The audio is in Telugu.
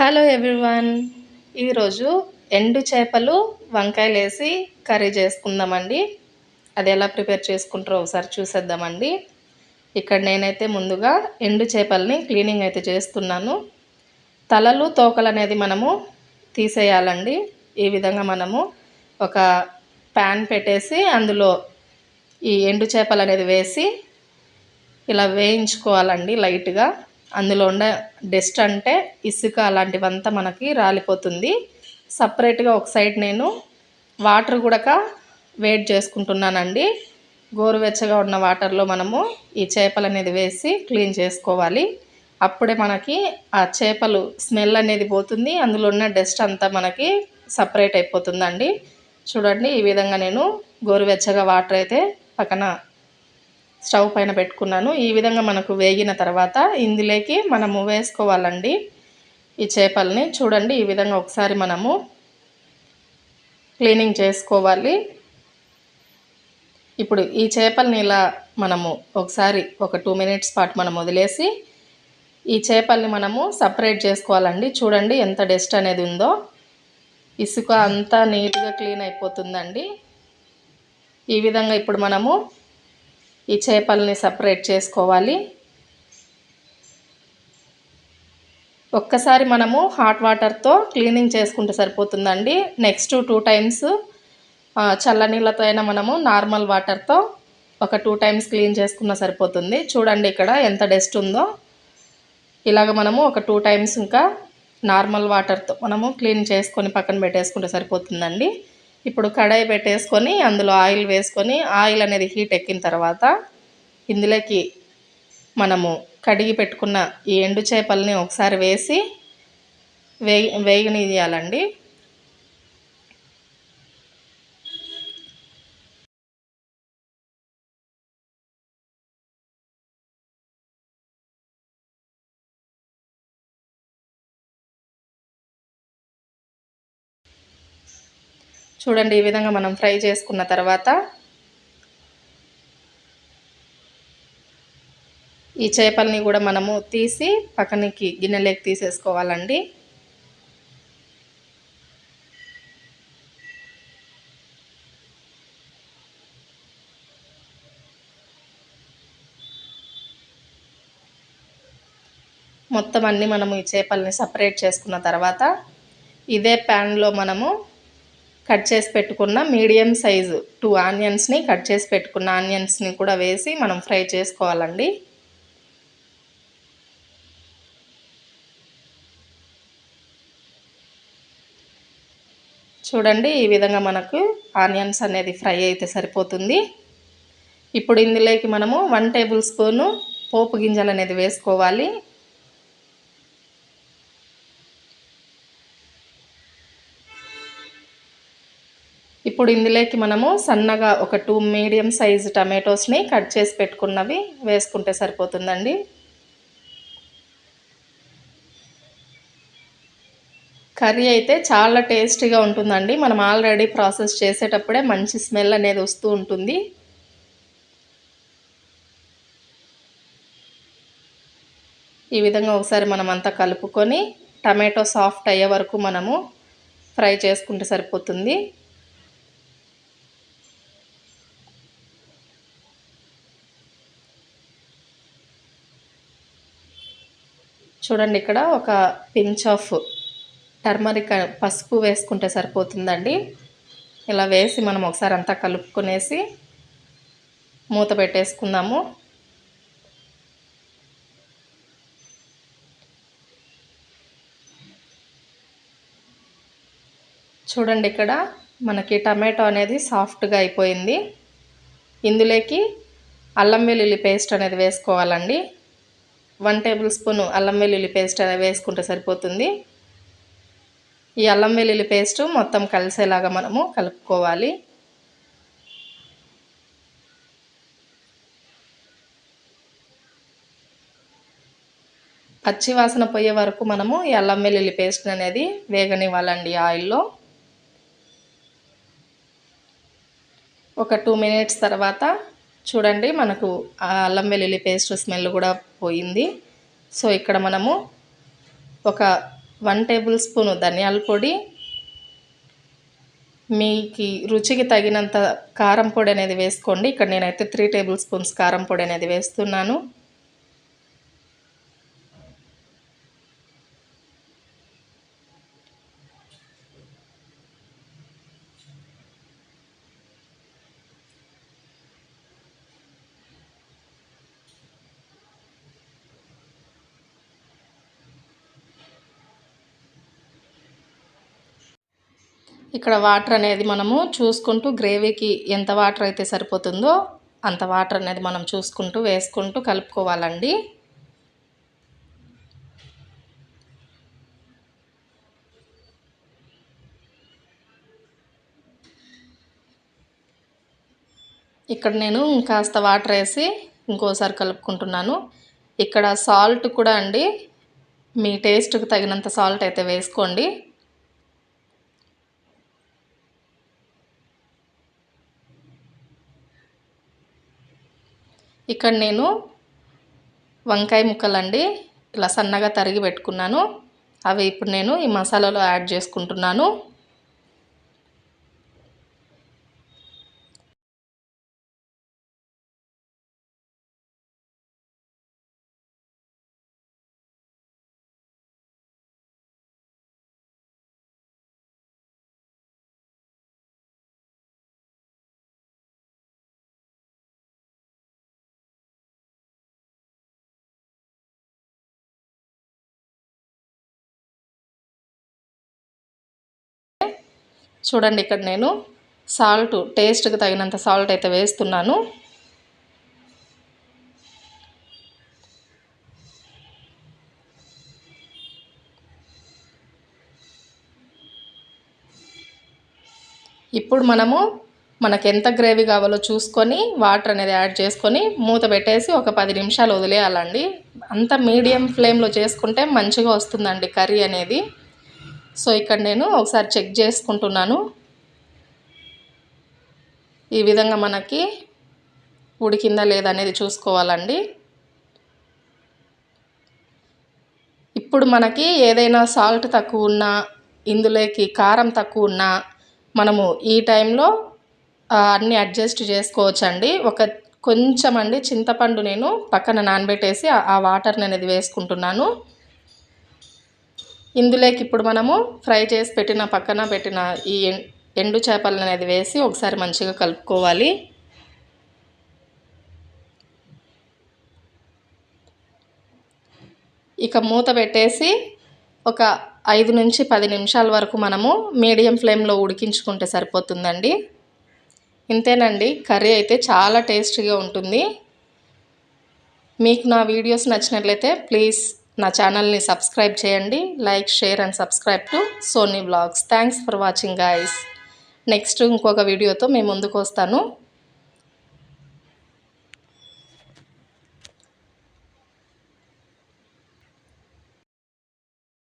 Hello everyone. ఈరోజు ఎండు చేపలు వంకాయలు వేసి కర్రీ చేసుకుందామండి. అది ఎలా ప్రిపేర్ చేసుకుంటారో ఒకసారి చూసేద్దామండి. ఇక్కడ నేనైతే ముందుగా ఎండు చేపల్ని క్లీనింగ్ అయితే చేస్తున్నాను. తలలు తోకలు అనేది మనము తీసేయాలండి. ఈ విధంగా మనము ఒక ప్యాన్ పెట్టేసి అందులో ఈ ఎండు చేపలు అనేది వేసి ఇలా వేయించుకోవాలండి లైట్గా. అందులో ఉన్న డస్ట్ అంటే ఇసుక అలాంటివంతా మనకి రాలిపోతుంది. సపరేట్గా ఒక సైడ్ నేను వాటర్ కూడా వేట్ చేసుకుంటున్నానండి. గోరువెచ్చగా ఉన్న వాటర్లో మనము ఈ చేపలు అనేది వేసి క్లీన్ చేసుకోవాలి. అప్పుడే మనకి ఆ చేపలు స్మెల్ అనేది పోతుంది. అందులో ఉన్న డస్ట్ అంతా మనకి సపరేట్ అయిపోతుందండి. చూడండి ఈ విధంగా నేను గోరువెచ్చగా వాటర్ అయితే పక్కన స్టవ్ పైన పెట్టుకున్నాను. ఈ విధంగా మనకు వేగిన తర్వాత ఇందులోకి మనము వేసుకోవాలండి ఈ చేపల్ని. చూడండి ఈ విధంగా ఒకసారి మనము క్లీనింగ్ చేసుకోవాలి. ఇప్పుడు ఈ చేపల్ని ఇలా మనము ఒకసారి ఒక టూ మినిట్స్ పాటు మనం వదిలేసి ఈ చేపల్ని మనము సపరేట్ చేసుకోవాలండి. చూడండి ఎంత డస్ట్ అనేది ఉందో. ఇసుక అంతా నీట్గా క్లీన్ అయిపోతుందండి. ఈ విధంగా ఇప్పుడు మనము ఈ చేపల్ని సపరేట్ చేసుకోవాలి. ఒక్కసారి మనము హాట్ వాటర్తో క్లీనింగ్ చేసుకుంటే సరిపోతుందండి. నెక్స్ట్ టూ టైమ్స్ చల్లనీళ్ళతో అయినా మనము నార్మల్ వాటర్తో ఒక టూ టైమ్స్ క్లీన్ చేసుకున్న సరిపోతుంది. చూడండి ఇక్కడ ఎంత డస్ట్ ఉందో. ఇలాగ మనము ఒక టూ టైమ్స్ ఇంకా నార్మల్ వాటర్తో మనము క్లీన్ చేసుకొని పక్కన పెట్టేసుకుంటే సరిపోతుందండి. ఇప్పుడు కడాయి పెట్టేసుకొని అందులో ఆయిల్ వేసుకొని ఆయిల్ అనేది హీట్ ఎక్కిన తర్వాత ఇందులోకి మనము కడిగి పెట్టుకున్న ఈ ఎండు చేపల్ని ఒకసారి వేసి వేగి వేగనీయాలండి చూడండి ఈ విధంగా మనం ఫ్రై చేసుకున్న తర్వాత ఈ చేపల్ని కూడా మనము తీసి పక్కనకి గిన్నెలోకి తీసేసుకోవాలండి. మొత్తం అన్నీ మనము ఈ చేపల్ని సపరేట్ చేసుకున్న తర్వాత ఇదే ప్యాన్లో మనము కట్ చేసి పెట్టుకున్న మీడియం సైజు టూ ఆనియన్స్ని కట్ చేసి పెట్టుకున్న ఆనియన్స్ని కూడా వేసి మనం ఫ్రై చేసుకోవాలండి. చూడండి ఈ విధంగా మనకు ఆనియన్స్ అనేది ఫ్రై అయితే సరిపోతుంది. ఇప్పుడు ఇందులోకి మనము వన్ టేబుల్ స్పూను పోపు గింజలు అనేది వేసుకోవాలి. ఇప్పుడు ఇందులోకి మనము సన్నగా ఒక టూ మీడియం సైజ్ టమాటోస్ని కట్ చేసి పెట్టుకున్నవి వేసుకుంటే సరిపోతుందండి. కర్రీ అయితే చాలా టేస్టీగా ఉంటుందండి. మనం ఆల్రెడీ ప్రాసెస్ చేసేటప్పుడే మంచి స్మెల్ అనేది వస్తూ ఉంటుంది. ఈ విధంగా ఒకసారి మనం అంతా కలుపుకొని టమాటో సాఫ్ట్ అయ్యే వరకు మనము ఫ్రై చేసుకుంటే సరిపోతుంది. చూడండి ఇక్కడ ఒక పించ్ ఆఫ్ టర్మరిక్ పసుపు వేసుకుంటే సరిపోతుందండి. ఇలా వేసి మనం ఒకసారి అంతా కలుపుకునేసి మూత పెట్టేసుకుందాము. చూడండి ఇక్కడ మనకి టమాటో అనేది సాఫ్ట్గా అయిపోయింది. ఇందులోకి అల్లం వెల్లుల్లి పేస్ట్ అనేది వేసుకోవాలండి. వన్ టేబుల్ స్పూన్ అల్లం వెల్లుల్లి పేస్ట్ అనేది వేసుకుంటే సరిపోతుంది. ఈ అల్లం వెల్లుల్లి పేస్ట్ మొత్తం కలిసేలాగా మనము కలుపుకోవాలి. పచ్చి వాసన పోయే వరకు మనము ఈ అల్లం వెల్లుల్లి పేస్ట్ అనేది వేగనివ్వాలండి ఆయిల్లో. ఒక టూ మినిట్స్ తర్వాత చూడండి మనకు ఆ అల్లం వెల్లుల్లి పేస్ట్ స్మెల్ కూడా పోయింది. సో ఇక్కడ మనము ఒక వన్ టేబుల్ స్పూను ధనియాల పొడి మీకు రుచికి తగినంత కారం పొడి అనేది వేసుకోండి. ఇక్కడ నేనైతే త్రీ టేబుల్ స్పూన్స్ కారం పొడి అనేది వేస్తున్నాను. ఇక్కడ వాటర్ అనేది మనము చూసుకుంటూ గ్రేవీకి ఎంత వాటర్ అయితే సరిపోతుందో అంత వాటర్ అనేది మనం చూసుకుంటూ వేసుకుంటూ కలుపుకోవాలండి. ఇక్కడ నేను కాస్త వాటర్ వేసి ఇంకోసారి కలుపుకుంటున్నాను. ఇక్కడ సాల్ట్ కూడా అండి. మీ టేస్ట్కి తగినంత సాల్ట్ అయితే వేసుకోండి. ఇక్కడ నేను వంకాయ ముక్కలండి ఇలా సన్నగా తరిగి పెట్టుకున్నాను. అవి ఇప్పుడు నేను ఈ మసాలాలో యాడ్ చేసుకుంటున్నాను. చూడండి ఇక్కడ నేను సాల్ట్ టేస్ట్కి తగినంత సాల్ట్ అయితే వేస్తున్నాను. ఇప్పుడు మనము మనకు ఎంత గ్రేవీ కావాలో చూసుకొని వాటర్ అనేది యాడ్ చేసుకొని మూత పెట్టేసి ఒక పది నిమిషాలు వదిలేయాలండి. అంత మీడియం ఫ్లేమ్లో చేసుకుంటే మంచిగా వస్తుందండి కర్రీ అనేది. సో ఇక్కడ నేను ఒకసారి చెక్ చేసుకుంటున్నాను. ఈ విధంగా మనకి ఉడికిందా లేదా అనేది చూసుకోవాలండి. ఇప్పుడు మనకి ఏదైనా సాల్ట్ తక్కువ ఉన్నా ఇందులోకి కారం తక్కువ ఉన్నా మనము ఈ టైంలో అన్నీ అడ్జస్ట్ చేసుకోవచ్చండి. ఒక కొంచెం అండి చింతపండు నేను పక్కన నానబెట్టేసి ఆ వాటర్ని అనేది వేసుకుంటున్నాను. ఇందులోకి ఇప్పుడు మనము ఫ్రై చేసి పెట్టిన పక్కన పెట్టిన ఈ ఎండు చేపలను అనేది వేసి ఒకసారి మంచిగా కలుపుకోవాలి. ఇక మూత పెట్టేసి ఒక ఐదు నుంచి పది నిమిషాల వరకు మనము మీడియం ఫ్లేమ్లో ఉడికించుకుంటే సరిపోతుందండి. ఇంతేనండి కర్రీ అయితే చాలా టేస్టీగా ఉంటుంది. మీకు నా వీడియోస్ నచ్చినట్లయితే ప్లీజ్ నా ఛానల్ని సబ్స్క్రైబ్ చేయండి like share and subscribe to Soni blogs. Thanks for watching guys next ఇంకొక వీడియోతో మేము ముందుకు వస్తాను.